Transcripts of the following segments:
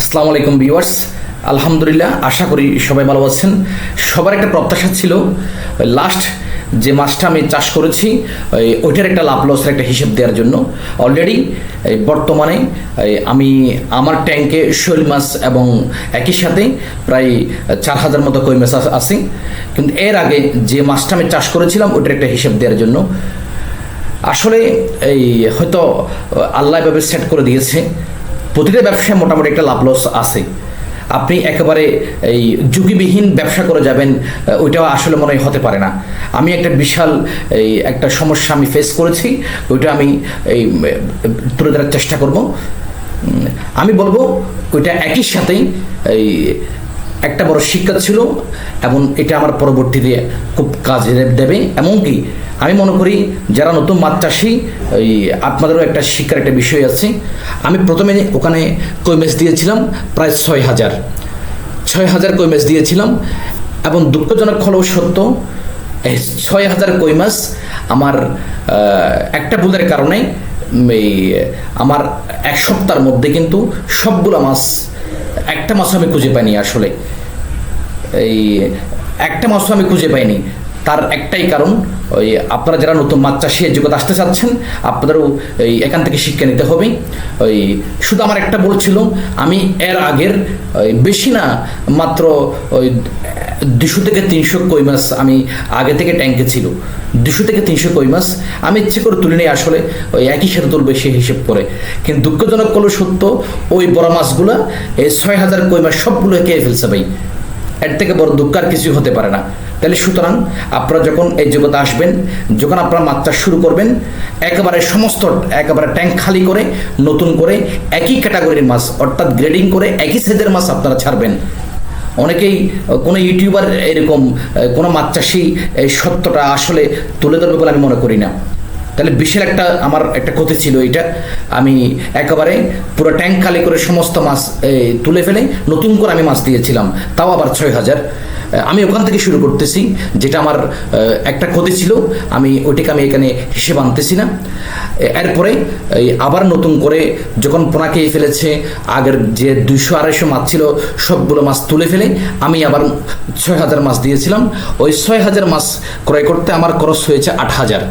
আসসালামু আলাইকুম ভিউয়ার্স। আলহামদুলিল্লাহ, আশা করি সবাই ভালো আছেন। সবার একটা প্রত্যাশা ছিল, লাস্ট যে মাছটা আমি চাষ করেছি ওই ওইটার একটা লাভ লসের একটা হিসেব দেওয়ার জন্য। অলরেডি বর্তমানে আমি আমার ট্যাঙ্কে শৈল মাছ এবং একই সাথে প্রায় চার হাজার মতো কই মাছ আছে। কিন্তু এর আগে যে মাছটা আমি চাষ করেছিলাম, ওইটার একটা হিসেব দেওয়ার জন্য। আসলে এই হয়তো আল্লাহ এভাবে সেট করে দিয়েছে। প্রতিটা ব্যবসায় মোটামুটি একটা লাভ লস আছে। আপনি একেবারে এই ঝুঁকিবিহীন ব্যবসা করে যাবেন ওইটাও আসলে মনে হতে পারে না। আমি একটা বিশাল এই একটা সমস্যা আমি ফেস করেছি, ওইটা আমি এই তুলে ধরার চেষ্টা করব। আমি বলব ওইটা একই সাথেই এই একটা বড় শিক্ষা ছিল এবং এটা আমার পরবর্তীতে খুব কাজে দেবে এমনকি আমি মনে করি যারা নতুন মাছ চাষি ওই আপনাদেরও একটা শিক্ষার একটা বিষয় আছে। আমি প্রথমে ওখানে কই মাছ দিয়েছিলাম প্রায় ছয় হাজার। ছয় হাজার কই মাছ দিয়েছিলাম এবং দুঃখজনক হলেও সত্য, এই ছয় হাজার কই মাছ আমার একটা ভুলের কারণে, এই, আমার এক সপ্তাহের মধ্যে কিন্তু সবগুলো মাছ একটা মাছও আমি খুঁজে পাইনি আসলে। এই একটা মাছও আমি খুঁজে পাইনি। তার একটাই কারণ, ওই আপনারা যারা নতুন মাছ চাষি জগৎ আসতে চাচ্ছেন, আপনাদেরও এই এখান থেকে শিক্ষা নিতে হবে। ওই শুধু আমার একটা বলছিল আমি এর আগের বেশি না, মাত্র ওই দুশো থেকে তিনশো কই মাছ আমি আগে থেকে ট্যাঙ্কে ছিল। দুশো থেকে তিনশো কই মাছ আমি ইচ্ছে করে তুলে নিই আসলে ওই একই সাথে তুলবে সে হিসেব করে। কিন্তু দুঃখজনক হলো সত্য, ওই বড় মাছগুলো এই ছয় হাজার কই মাছ সবগুলো খেয়ে ফেলছে ভাই। এর থেকে বড় দুঃখ আর কিছু হতে পারে না। তাহলে সুতরাং আপনারা যখন এই জগতে আসবেন, যখন আপনারা চাষ শুরু করবেন, একেবারে সমস্ত, একেবারে ট্যাঙ্ক খালি করে, নতুন করে, একই ক্যাটাগরির মাছ, অর্থাৎ গ্রেডিং করে একই সাইজের মাছ আপনারা ছাড়বেন। অনেকেই, কোনো ইউটিউবার এরকম, কোনো মাছ চাষি এই সত্যটা আসলে তুলে ধরবে বলে আমি মনে করি না। তাহলে বিশাল একটা আমার একটা ক্ষতি ছিল এটা। আমি একেবারে পুরো ট্যাঙ্ক খালি করে সমস্ত মাছ তুলে ফেলে নতুন করে আমি মাছ দিয়েছিলাম। তাও আবার ছয় হাজার। আমি ওখান থেকে শুরু করতেছি। যেটা আমার একটা ক্ষতি ছিল, আমি ওইটাকে আমি এখানে হিসেব আনতেছি না। এরপরে আবার নতুন করে যখন পোনাকে ফেলেছে, আগের যে দুইশো আড়াইশো মাছ ছিল, সবগুলো মাছ তুলে ফেলে, আমি আবার ছয় হাজার মাছ দিয়েছিলাম। ওই ছয় হাজার মাছ ক্রয় করতে আমার খরচ হয়েছে আট হাজার।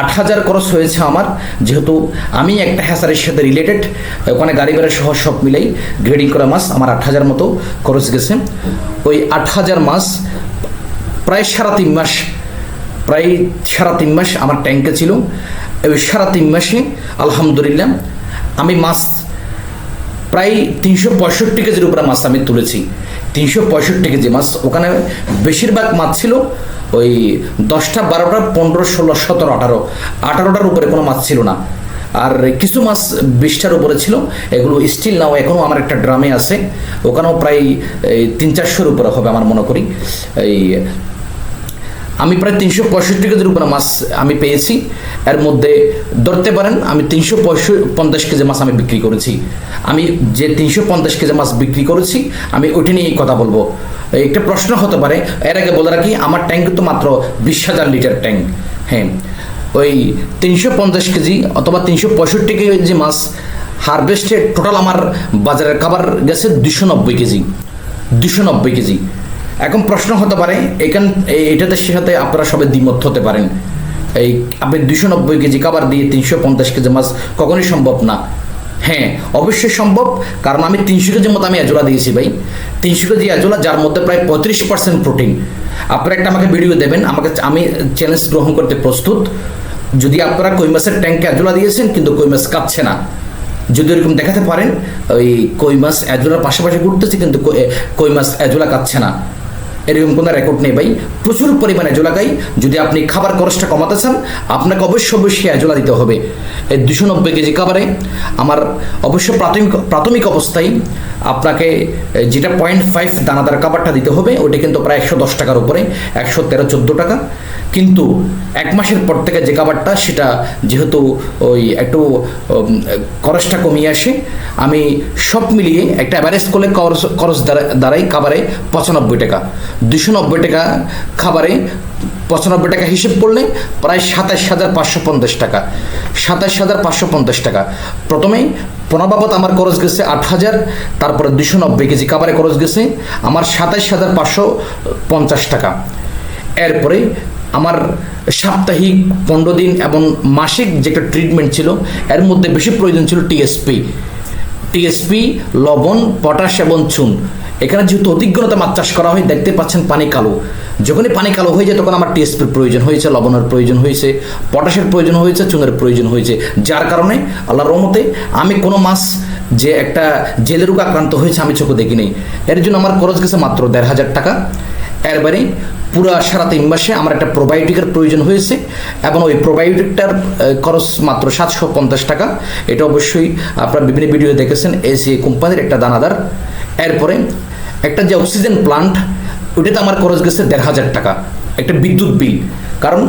আট হাজার খরচ হয়েছে আমার, যেহেতু আমি একটা হ্যাসারের সাথে রিলেটেড ওখানে গাড়ি ভাড়া সহ সব মিলেই গ্রেডিং করা মাছ আমার আট হাজার মতো খরচ গেছে। ওই আট হাজার মাছ প্রায় সারা তিন মাস, প্রায় সারা তিন মাস আমার ট্যাঙ্কে ছিল। ওই সারা তিন মাসে আলহামদুলিল্লাহ আমি মাছ প্রায় তিনশো পঁয়ষট্টি কেজির উপরে মাছ আমি তুলেছি। তিনশো পঁয়ষট্টি কেজি মাছ। ওখানে বেশিরভাগ মাছ ছিল ওই দশটা, বারোটা, পনেরো, ষোলো, সতেরো, আঠারো। আঠারোটার উপরে কোনো মাছ ছিল না। আর কিছু মাছ বিশটার উপরে ছিল। এগুলো স্টিল নাও এখনও আমার একটা ড্রামে আছে। ওখানেও প্রায় তিন চারশোর উপরে হবে আমার মনে করি। এই আমি প্রায় তিনশো পঁয়ষট্টি কেজির উপরে মাছ আমি পেয়েছি। এর মধ্যে ধরতে পারেন, আমি তিনশো পঞ্চাশ কেজি মাছ আমি বিক্রি করেছি। আমি যে তিনশো পঞ্চাশ কেজি মাছ বিক্রি করেছি, আমি ওইটা নিয়েই কথা বলব। একটা প্রশ্ন হতে পারে, এর আগে বলে রাখি, আমার ট্যাঙ্ক তো মাত্র বিশ হাজার লিটার ট্যাঙ্ক। হ্যাঁ ওই তিনশো পঞ্চাশ কেজি অথবা তিনশো পঁয়ষট্টি কেজি মাছ হারভেস্টে টোটাল আমার বাজারের খাবার গেছে দুশো নব্বই কেজি। দুশো নব্বই কেজি। এখন প্রশ্ন হতে পারে, এখান এটাতে সাথে আপনারা সবাই দ্বিমত হতে পারেন। এই আপনি দুশো নব্বই কেজি খাবার দিয়ে তিনশো পঞ্চাশ কেজি মাছ কখনোই সম্ভব না। হ্যাঁ অবশ্যই সম্ভব, কারণ আমি তিনশো কেজির মতো আমি এজোলা দিয়েছি ভাই। তিনশো কেজি এজোলা, যার মধ্যে প্রায় পঁয়ত্রিশ পার্সেন্ট প্রোটিন। আপনারা একটা আমাকে ভিডিও দেবেন, আমাকে আমি চ্যালেঞ্জ গ্রহণ করতে প্রস্তুত। যদি আপনারা কই মাছের ট্যাঙ্কে এজোলা দিয়েছেন, কিন্তু কই মাছ কাঁপছে না। যদি এরকম দেখাতে পারেন, ওই কই মাছ এজোলার পাশাপাশি ঘুরতেছে, কিন্তু কই- মাছ এজোলা কাচ্ছে না। এরকম কোনো রেকর্ড নেই ভাই। প্রচুর পরিমাণে জোলা খাই যদি আপনি খাবার খরচটা কমাতে চান, আপনাকে অবশ্যই অবশ্যই জোলা দিতে হবে। এই দুশো নব্বই কেজি খাবারে আমার অবশ্য প্রাথমিক প্রাথমিক অবস্থায় আপনাকে যেটা পয়েন্ট ফাইভ দানাদার খাবারটা দিতে হবে, ওটা কিন্তু প্রায় একশো দশ টাকার উপরে, একশো তেরো, চোদ্দ টাকা। কিন্তু এক মাসের পর থেকে যে খাবারটা, সেটা যেহেতু ওই একটু খরচটা কমিয়ে আসে, আমি সব মিলিয়ে একটা অ্যাভারেজ করলে খরচ খরচ দ্বারা- দ্বারাই খাবারে পঁচানব্বই টাকা। দুশো নব্বই টাকা খাবারে, পঁচানব্বই টাকা হিসেব করলে প্রায় সাতাশ হাজার পাঁচশো পঞ্চাশ টাকা। সাতাশ হাজার পাঁচশো পঞ্চাশ টাকা। প্রথমেই পোনা বাবদ আমার খরচ গেছে আট হাজার, তারপরে দুশো নব্বই কেজি খাবারে খরচ গেছে আমার সাতাশ হাজার পাঁচশো পঞ্চাশ টাকা। এরপরে আমার সাপ্তাহিক, পনেরো দিন এবং মাসিক যেটা ট্রিটমেন্ট ছিল, এর মধ্যে বেশি প্রয়োজন ছিল টিএসপি টিএসপি লবণ, পটাশ এবং চুন। এখানে যেহেতু অতিজ্ঞতা মাছ চাষ করা হয়, দেখতে পাচ্ছেন পানি কালো। যখনই পানি কালো হয়ে যায়, তখন আমার টিএসপির প্রয়োজন হয়েছে, লবণের প্রয়োজন হয়েছে, পটাশের প্রয়োজন হয়েছে, চুনের প্রয়োজন হয়েছে। যার কারণে, আল্লাহর রহমতে, আমি কোনো মাছ যে একটা জেলে রোগ আক্রান্ত হয়েছে, আমি চোখে দেখিনি। এর জন্য আমার খরচ গেছে মাত্র দেড় হাজার টাকা। এরবারে পুরো সারা তিন মাসে আমার একটা প্রোবায়োটিকের প্রয়োজন হয়েছে এবং ওই প্রোবায়োটিকটার খরচ মাত্র সাতশো পঞ্চাশ টাকা। এটা অবশ্যই আপনারা বিভিন্ন ভিডিও দেখেছেন এসি কোম্পানির একটা দানাদার। এরপরে একটা যে অক্সিজেন প্লান্ট ওইটাতে আমার খরচ গেছে দেড় হাজার টাকা, একটা বিদ্যুৎ বিল। কারণ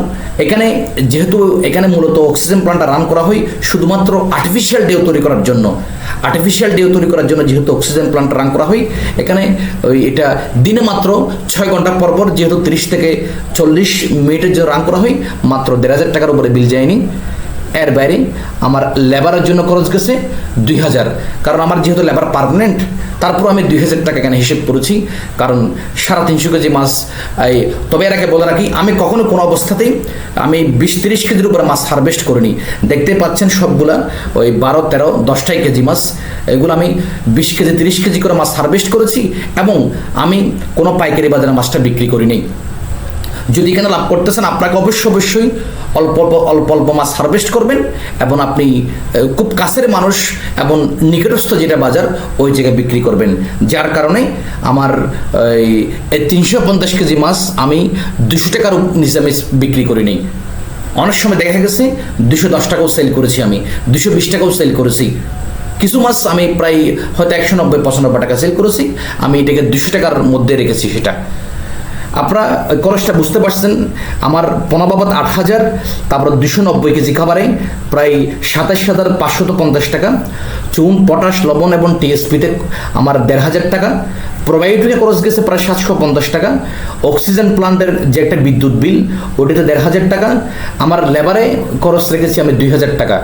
এখানে যেহেতু এখানে মূলত অক্সিজেন প্লান্টটা রান করা হয় শুধুমাত্র আর্টিফিশিয়াল ডেও তৈরি করার জন্য। আর্টিফিশিয়াল ডেও তৈরি করার জন্য যেহেতু অক্সিজেন প্লান্ট রান করা হয়, এখানে এটা দিনে মাত্র ছয় ঘণ্টা পরপর পর যেহেতু তিরিশ থেকে চল্লিশ মিনিটের জন্য রান করা হয়, মাত্র দেড় হাজার টাকার উপরে বিল যায়নি। এর বাইরে আমার লেবারের জন্য খরচ গেছে দুই হাজার। কারণ আমার যেহেতু লেবার পারমানেন্ট তারপর আমি দুই হাজার টাকা এখানে হিসেব করেছি? কারণ সাড়ে তিনশো কেজি মাছ তবে এর আগে বলে রাখি, আমি কখনো কোনো অবস্থাতেই আমি বিশ তিরিশ কেজির উপরে মাছ হারভেস্ট করিনি। দেখতে পাচ্ছেন সবগুলা, ওই বারো, তেরো, দশটাই কেজি মাছ। এগুলো আমি বিশ কেজি, তিরিশ কেজি করে মাছ হারভেস্ট করেছি এবং আমি কোনো পাইকারি বাজারে মাছটা বিক্রি করিনি। যদি এখানে লাভ করতেছেন, আপনাকে অবশ্য অবশ্যই অল্প অল্প অল্প অল্প মাছ হারভেস্ট করবেন এবং আপনি খুব কাছের মানুষ এবং নিকটস্থ যেটা বাজার, ওই জায়গায় বিক্রি করবেন। যার কারণে আমার, এই তিনশো পঞ্চাশ কেজি মাছ আমি দুশো টাকার নিচে আমি বিক্রি করি নেই। অনেক সময় দেখা গেছে, দুশো দশ টাকাও সেল করেছি আমি, দুশো বিশ টাকাও সেল করেছি। কিছু মাছ আমি প্রায় হয়তো একশো নব্বই পঁচানব্বই টাকা সেল করেছি, আমি এটাকে দুশো টাকার মধ্যে রেখেছি সেটা। আপনারা খরচটা বুঝতে পারছেন, আমার পোনা বাবদ আট হাজার, তারপর দুশো নব্বই কেজি খাবারে প্রায় সাতাশ হাজার পাঁচশত পঞ্চাশ টাকা, চুন, পটাশ, লবণ এবং টিএসপিতে আমার দেড় হাজার টাকা, প্রোবায়োটিকে খরচ গেছে প্রায় সাতশো পঞ্চাশ টাকা, অক্সিজেন প্লান্টের যে একটা বিদ্যুৎ বিল, ওটিতে দেড় হাজার টাকা, আমার লেবারে খরচ রেখেছি আমি দুই হাজার টাকা,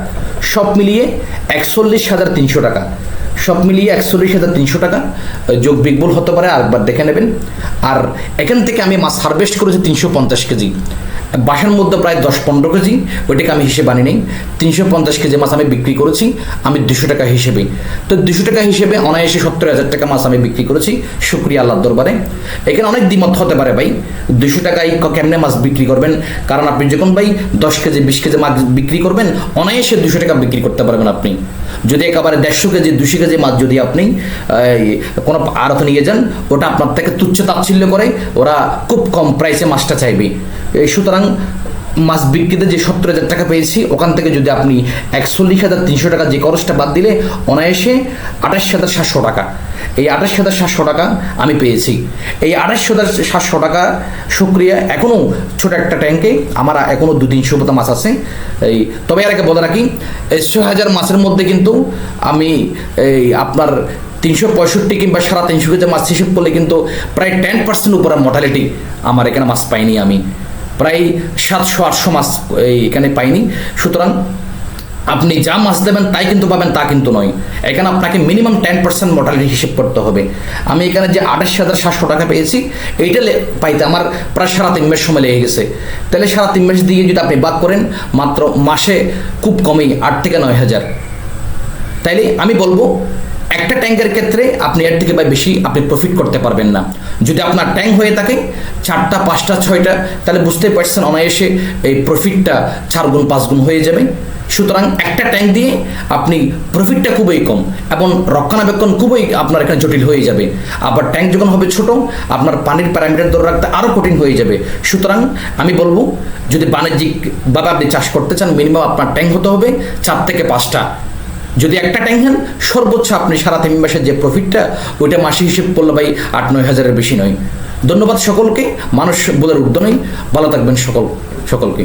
সব মিলিয়ে একচল্লিশ হাজার তিনশো টাকা। সব মিলিয়ে একচল্লিশ হাজার তিনশো টাকা যোগ বিগবুল হতে পারে, আরেকবার দেখে নেবেন। আর এখান থেকে আমি মাছ হারভেস্ট করেছি তিনশো পঞ্চাশ কেজি। বাসার মধ্যে প্রায় দশ পনেরো কেজি, ওইটাকে আমি হিসেবে আনি নেই। তিনশো পঞ্চাশ কেজি মাছ আমি বিক্রি করেছি, আমি দুশো টাকা হিসেবে। তো দুশো টাকা হিসেবে অনায়াসে সত্তর হাজার টাকা মাছ আমি বিক্রি করেছি, শুক্রিয়া আল্লাহর দরবারে। এখানে অনেক দ্বিমত হতে পারে ভাই, দুশো টাকায় কেমনে মাছ বিক্রি করবেন? কারণ আপনি যখন ভাই দশ কেজি, বিশ কেজি মাছ বিক্রি করবেন, অনায়াসে দুশো টাকা বিক্রি করতে পারবেন আপনি। যদি একেবারে দেড়শো কেজি, দুশো কেজি মাছ যদি আপনি কোনো আড়তে নিয়ে যান, ওটা আপনার থেকে তুচ্ছ তাচ্ছিল্য করে ওরা খুব কম প্রাইসে মাছটা চাইবে। সুতরাং মাছ বিক্রিতে যে সত্তর হাজার টাকা পেয়েছি, ওখান থেকে যদি আপনি একচল্লিশ হাজার তিনশো টাকা যে খরচটা বাদ দিলে, অনায়াসে আঠাশ হাজার সাতশো টাকা। এই আঠাশ হাজার সাতশো টাকা আমি পেয়েছি। এই আঠাশ হাজার সাতশো টাকা, সুক্রিয়া এখনও ছোট একটা ট্যাঙ্কে আমার এখনও দু তিনশো মতো মাছ আছে। এই, তবে এর আগে বলে রাখি, এই ছয় হাজার মাছের মধ্যে কিন্তু আমি এই আপনার তিনশো পঁয়ষট্টি কিংবা সাড়ে তিনশো কেজি মাছ হিসেব করলে কিন্তু প্রায় টেন পার্সেন্ট উপরে মর্টালিটি আমার এখানে মাছ পাইনি আমি। প্রায় সাতশো আটশো মাছ এখানে পাইনি। সুতরাং আপনি যা মাছ দেবেন তাই কিন্তু পাবেন, তা কিন্তু নয়। এখানে আপনাকে মিনিমাম টেন পার্সেন্ট মর্টালিটি হিসেব করতে হবে। আমি এখানে যে আঠাশ হাজার সাতশো টাকা পেয়েছি, এইটা পাইতে আমার প্রায় সারা তিন মাস সময় লেগে গেছে। তাহলে সারা তিন মাস দিয়ে যদি আপনি বাদ করেন, মাত্র মাসে খুব কমেই আট থেকে নয় হাজার। তাইলে আমি বলব একটা ট্যাঙ্কের ক্ষেত্রে আপনি এর থেকে বা বেশি আপনি প্রফিট করতে পারবেন না। যদি আপনার ট্যাঙ্ক হয়ে থাকে, চারটা, পাঁচটা, ছয়টা, তাহলে বুঝতে পারছেন অনায়াসে এই প্রফিটটা চার গুণ, পাঁচ গুণ হয়ে যাবে। সুতরাং একটা ট্যাঙ্ক দিয়ে আপনি প্রফিটটা খুবই কম এবং রক্ষণাবেক্ষণ খুবই আপনার এখানে জটিল হয়ে যাবে। আবার ট্যাঙ্ক যখন হবে ছোট, আপনার পানির প্যারামিটার ধরে রাখতে আরও কঠিন হয়ে যাবে। সুতরাং আমি বলব, যদি বাণিজ্যিকভাবে আপনি চাষ করতে চান মিনিমাম আপনার ট্যাঙ্ক হতে হবে চার থেকে পাঁচটা। যদি একটা ট্যাঙ্ক নেন সর্বোচ্চ আপনি সারা তিন মাসের যে প্রফিটটা ওইটা মাসে হিসেবে করলে ভাই আট, নয় হাজারের বেশি নয়। ধন্যবাদ সকলকে, মানুষ বলার উদ্যোগ নয় ভালো থাকবেন সকল সকলকে।